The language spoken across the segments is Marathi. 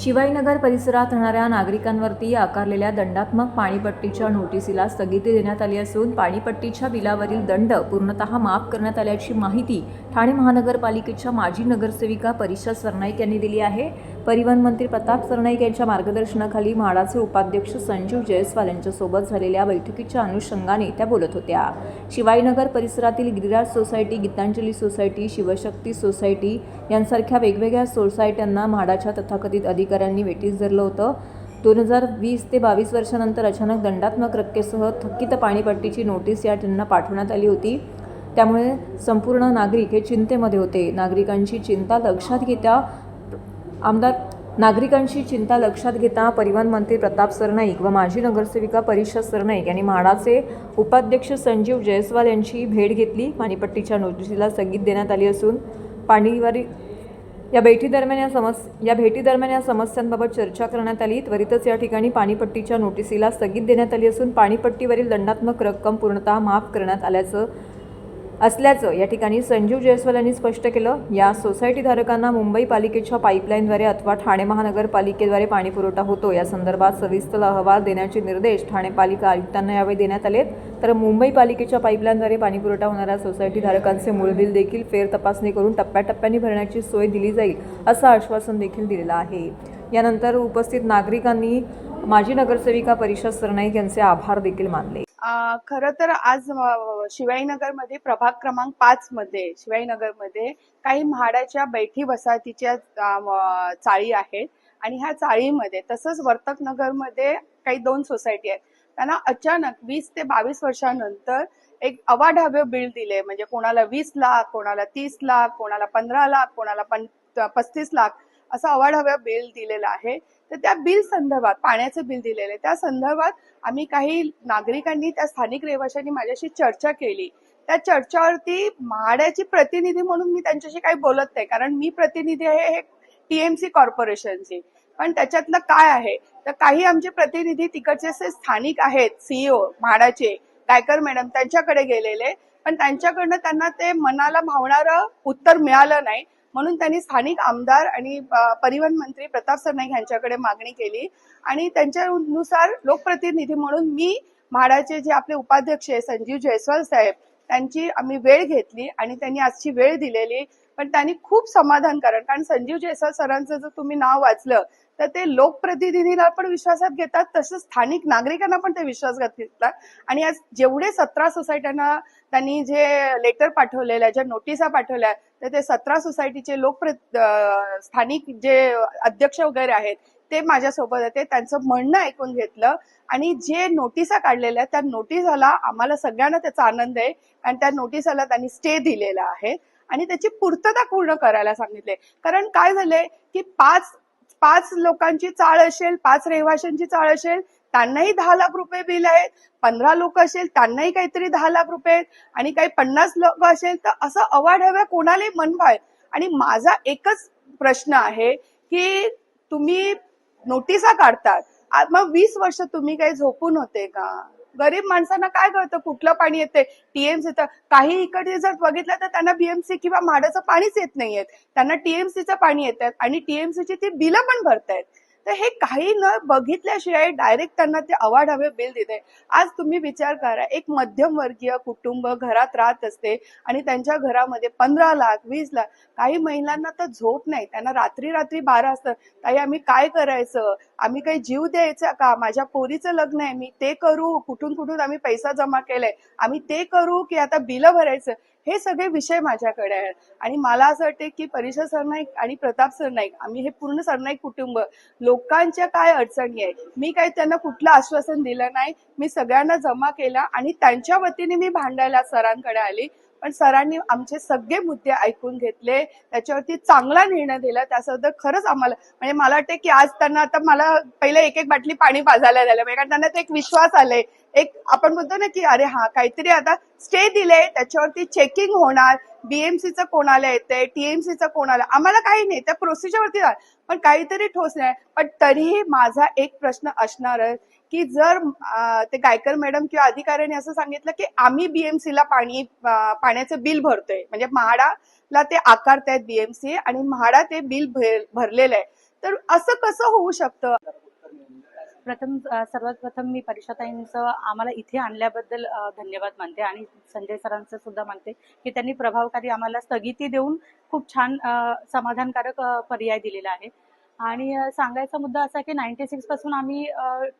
शिवाईनगर परिसरात राहणाऱ्या नागरिकांवरती आकारलेल्या दंडात्मक पाणीपट्टीच्या नोटिसीला स्थगिती देण्यात आली असून पाणीपट्टीच्या बिलावरील दंड पूर्णतः माफ करण्यात आल्याची माहिती ठाणे महानगरपालिकेच्या माजी नगरसेविका परिषद सरनाईक यांनी दिली आहे. परिवहन मंत्री प्रताप सरनाईक यांच्या मार्गदर्शनाखाली म्हाडाचे उपाध्यक्ष संजीव जयस्वाल यांच्यासोबत झालेल्या बैठकीच्या अनुषंगाने त्या बोलत होत्या. शिवाईनगर परिसरातील Giriraj society Gitanjali society Shivshakti society यांसारख्या वेगवेगळ्या सोसायट्यांना म्हाडाच्या तथाकथित अधिकाऱ्यांनी वेटीस धरलं होतं. दोन हजार वीस ते बावीस वर्षानंतर अचानक दंडात्मक रक्केसह थकीत पाणीपट्टीची नोटीस या त्यांना पाठवण्यात आली होती. त्यामुळे संपूर्ण नागरिक हे चिंतेमध्ये होते. नागरिकांची चिंता लक्षात घेता आमदार नागरिकांची चिंता लक्षात घेता परिवहन मंत्री प्रताप सरनाईक व माजी नगरसेविका परिषद सरनाईक यांनी म्हाडाचे उपाध्यक्ष संजीव जयस्वाल यांची भेट घेतली. पाणीपट्टीच्या नोटिसीला स्थगित देण्यात आली असून पाणीवारी या भेटीदरम्यान या समस या भेटीदरम्यान या समस्यांबाबत चर्चा करण्यात आली. त्वरितच या ठिकाणी पाणीपट्टीच्या नोटिसीला स्थगित देण्यात आली असून पाणीपट्टीवरील दंडात्मक रक्कम पूर्णतः माफ करण्यात आल्याचं असल्याचं या ठिकाणी संजीव जयस्वाल यांनी स्पष्ट केलं. या सोसायटीधारकांना मुंबई पालिकेच्या पाईपलाईनद्वारे अथवा ठाणे महानगरपालिकेद्वारे पाणीपुरवठा होतो. या संदर्भात सविस्तर अहवाल देण्याचे निर्देश ठाणे पालिका आयुक्तांना यावेळी देण्यात आले तर मुंबई पालिकेच्या पाईपलाईनद्वारे पाणीपुरवठा होणाऱ्या सोसायटीधारकांचे मूळ बिल देखील फेर तपासणी करून टप्प्याटप्प्याने भरण्याची सोय दिली जाईल असं आश्वासन देखील दिलेलं आहे. यानंतर उपस्थित नागरिकांनी माजी नगरसेविका परिषद सरनाईक यांचे आभार देखील मानले. खरं तर आज शिवाईनगरमध्ये प्रभाग क्रमांक पाच मध्ये शिवाईनगरमध्ये काही म्हाडाच्या बैठी वसाहतीच्या चाळी आहेत. आणि ह्या चाळीमध्ये तसंच वर्तक नगरमध्ये काही दोन सोसायटी आहेत. त्यांना अचानक वीस ते बावीस वर्षानंतर एक अवाढव्य बिल दिले. म्हणजे कोणाला वीस लाख कोणाला तीस लाख कोणाला पंधरा लाख कोणाला पस्तीस लाख असं अवाढव्य बिल दिलेलं आहे. तर त्या बिल संदर्भात पाण्याचं बिल दिलेलं आहे. त्या संदर्भात आम्ही काही नागरिकांनी त्या स्थानिक रहिवाशांनी माझ्याशी चर्चा केली. त्या चर्चावरती म्हाड्याची प्रतिनिधी म्हणून मी त्यांच्याशी काही बोलत नाही कारण मी प्रतिनिधी आहे हे टीएमसी कॉर्पोरेशनची. पण त्याच्यातलं काय आहे? तर काही आमचे प्रतिनिधी तिकडचे असे स्थानिक आहेत सीईओ म्हाडाचे गायकर मॅडम त्यांच्याकडे गेलेले. पण त्यांच्याकडनं त्यांना ते मनाला भावणारं उत्तर मिळालं नाही. म्हणून त्यांनी स्थानिक आमदार आणि परिवहन मंत्री प्रताप सरनाईक यांच्याकडे मागणी केली. आणि त्यांच्यानुसार लोकप्रतिनिधी म्हणून मी म्हाडाचे जे आपले उपाध्यक्ष आहे संजीव जयस्वाल साहेब त्यांची आम्ही वेळ घेतली आणि त्यांनी आजची वेळ दिलेली. पण त्यांनी खूप समाधान कारण कारण संजीव जयस्वाल सरांचं जर तुम्ही नाव वाचलं तर ते लोकप्रतिनिधीला पण विश्वासात घेतात तसंच स्थानिक नागरिकांना पण ते विश्वासघात घेतात. आणि आज जेवढे सतरा सोसायट्यांना त्यांनी जे लेटर पाठवलेलं ज्या नोटिसा पाठवल्या तर ते सतरा सोसायटीचे लोक स्थानिक जे अध्यक्ष वगैरे आहेत ते माझ्यासोबत होते त्यांचं म्हणणं ऐकून घेतलं आणि जे नोटिसा काढलेल्या त्या नोटिसाला आम्हाला सगळ्यांना त्याचा आनंद आहे आणि त्या नोटिसाला त्यांनी स्टे दिलेला आहे. आणि त्याची पूर्तता पूर्ण करायला सांगितले कारण काय झालंय की पाच पाच लोकांची चाळ असेल पाच रहिवाशांची चाळ असेल त्यांनाही दहा लाख रुपये बिल आहेत. पंधरा लोक असेल त्यांनाही काहीतरी दहा लाख रुपये आहेत. आणि काही पन्नास लोक असेल तर असं अवाढव्य कोणालाही मनवाय? आणि माझा एकच प्रश्न आहे की तुम्ही नोटिसा काढतात. मग वीस वर्ष तुम्ही काही झोपून होते का? गरीब माणसांना काय कळतं? कुठलं पाणी येते टीएमसी तर काही इकडे जर बघितलं तर त्यांना बीएमसी किंवा म्हाडाचं पाणीच येत नाहीये त्यांना टीएमसीचं पाणी येत आणि टीएमसीची ती बिलं पण भरतायत. तर हे काही न बघितल्याशिवाय डायरेक्ट त्यांना ते अवाढव्य बिल देते. आज तुम्ही विचार करा एक मध्यमवर्गीय कुटुंब घरात राहत असते आणि त्यांच्या घरामध्ये पंधरा लाख वीस लाख काही महिलांना तर झोप नाही. त्यांना रात्री रात्री बारा असतं. ताई आम्ही काय करायचं? आम्ही काही जीव द्यायचा का? माझ्या पोरीचं लग्न आहे मी ते करू. कुठून कुठून आम्ही पैसा जमा केलाय? आम्ही ते करू की आता बिलं भरायचं? हे सगळे विषय माझ्याकडे आहेत. आणि मला असं वाटते की परिषद सरनाईक आणि प्रताप सरनाईक आम्ही हे पूर्ण सरनाईक कुटुंब लोकांच्या काय अडचणी आहे मी काही त्यांना कुठलं आश्वासन दिलं नाही. मी सगळ्यांना जमा केला आणि त्यांच्या वतीने मी भांडायला सरांकडे आली. पण सरांनी आमचे सगळे मुद्दे ऐकून घेतले. त्याच्यावरती चांगला निर्णय दिला. त्यासोबत खरंच आम्हाला म्हणजे मला वाटते की आज त्यांना आता मला पहिले एक एक बाटली पाणी पाजायला झालं म्हणजे कारण त्यांना ते एक विश्वास आलाय एक आपण म्हणतो ना की अरे हा काहीतरी आता स्टे दिले त्याच्यावरती चेकिंग होणार बीएमसीचं कोणाला येते टीएमसीचं कोणाला आम्हाला काही नाही त्या प्रोसिजरवरती पण काहीतरी ठोस नाही. पण तरीही माझा एक प्रश्न असणार आहे की जर ते गायकर मॅडम किंवा अधिकाऱ्यांनी असं सांगितलं की आम्ही बीएमसीला पाणी पाण्याचं बिल भरतोय म्हणजे म्हाडाला ते आकारतायत बीएमसी आणि म्हाडा ते बिल भरलेलं आहे तर असं कसं होऊ शकतं? प्रथम सर्वात प्रथम मी परिषदाईंचं आम्हाला इथे आणल्याबद्दल धन्यवाद मानते आणि संजय सरांचं सुद्धा मानते की त्यांनी प्रभावकारी आम्हाला स्थगिती देऊन खूप छान समाधानकारक पर्याय दिलेला आहे. आणि सांगायचा मुद्दा असा की नाईन्टी सिक्सपासून आम्ही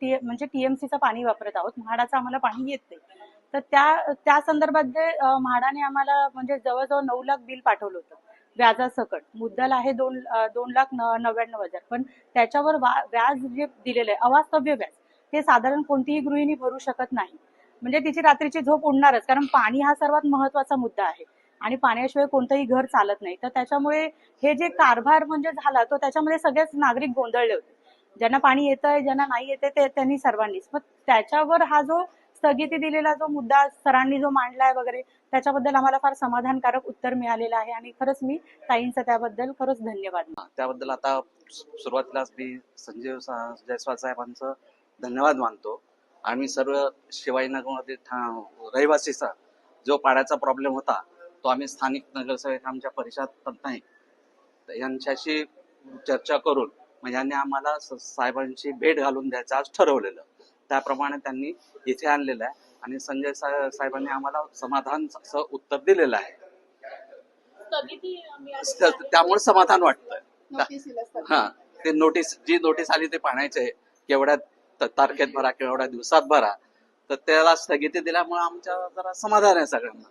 टी म्हणजे टीएमसीचं पाणी वापरत आहोत. म्हाडाचं आम्हाला पाणी येत नाही तर त्या त्या संदर्भात जे म्हाडाने आम्हाला म्हणजे जवळजवळ नऊ लाख बिल पाठवलं होतं. व्याजासकट. मुद्दल आहे दोन दोन लाख न- नव्याण्णव हजार. पण त्याच्यावर वा- व्याज जे दिलेलं आहे अवास्तव्य व्याज ते साधारण कोणतीही गृहिणी भरू शकत नाही. म्हणजे तिची रात्रीची झोप उडणारच कारण पाणी हा सर्वात महत्त्वाचा मुद्दा आहे. आणि पाण्याशिवाय कोणतंही घर चालत नाही. तर त्याच्यामुळे हे जे कारभार म्हणजे झाला तो त्याच्यामध्ये सगळेच नागरिक गोंधळले होते. ज्यांना पाणी येतंय ज्यांना नाही येते ते त्यांनी सर्वांनीच. मग त्याच्यावर हा जो स्थगिती दिलेला जो मुद्दा सरांनी जो मांडलाय वगैरे त्याच्याबद्दल आम्हाला फार समाधानकारक उत्तर मिळालेलं आहे आणि खरंच मी ताईंचा त्याबद्दल खरंच धन्यवाद. त्याबद्दल आता सुरुवातीलाच मी संजय जयस्वाल साहेबांचं धन्यवाद मानतो. आम्ही सर्व शिवाजीनगरमध्ये ठा- रहिवासीचा जो पाण्याचा प्रॉब्लेम होता तो आम्ही स्थानिक नगरसेवक आमच्या परिषद नाही यांच्याशी चर्चा करून म्हणजे यांनी आम्हाला साहेबांची भेट घालून द्यायचं आज ठरवलेलं. त्याप्रमाणे त्यांनी इथे आणलेलं आहे. आणि संजय साहेबांनी आम्हाला समाधान उत्तर दिलेलं आहे. त्या- त्यामुळे समाधान स्थगिती. हा ते नोटीस जी नोटीस आली ते पाहण्याचे केवढ्या तारखेत भरा किंवा एवढ्या दिवसात भरा. तर त्याला स्थगिती दिल्यामुळे आमच्या जरा समाधान आहे सगळ्यांना.